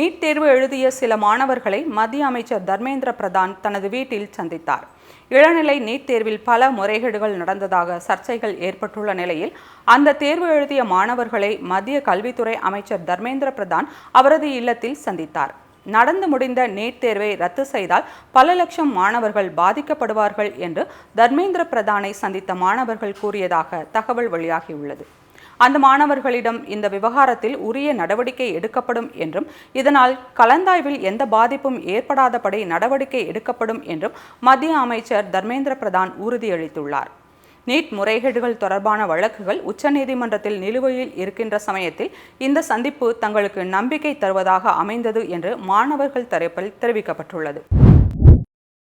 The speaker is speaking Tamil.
நீட் தேர்வு எழுதிய சில மாணவர்களை மத்திய அமைச்சர் தர்மேந்திர பிரதான் தனது வீட்டில் சந்தித்தார். இளநிலை நீட் தேர்வில் பல முறைகேடுகள் நடந்ததாக சர்ச்சைகள் ஏற்பட்டுள்ள நிலையில் அந்த தேர்வு எழுதிய மாணவர்களை மத்திய கல்வித்துறை அமைச்சர் தர்மேந்திர பிரதான் அவரது இல்லத்தில் சந்தித்தார். நடந்து முடிந்த நீட் தேர்வை ரத்து செய்தால் பல லட்சம் மாணவர்கள் பாதிக்கப்படுவார்கள் என்று தர்மேந்திர பிரதானை சந்தித்த மாணவர்கள் கூறியதாக தகவல் வெளியாகியுள்ளது. அந்த மாணவர்களிடம் இந்த விவகாரத்தில் உரிய நடவடிக்கை எடுக்கப்படும் என்றும் இதனால் கலந்தாய்வில் எந்த பாதிப்பும் ஏற்படாதபடி நடவடிக்கை எடுக்கப்படும் என்றும் மத்திய அமைச்சர் தர்மேந்திர பிரதான் உறுதியளித்துள்ளார். நீட் முறைகேடுகள் தொடர்பான வழக்குகள் உச்சநீதிமன்றத்தில் நிலுவையில் இருக்கின்ற சமயத்தில் இந்த சந்திப்பு தங்களுக்கு நம்பிக்கை தருவதாக அமைந்தது என்று மாணவர்கள் தரப்பில் தெரிவிக்கப்பட்டுள்ளது.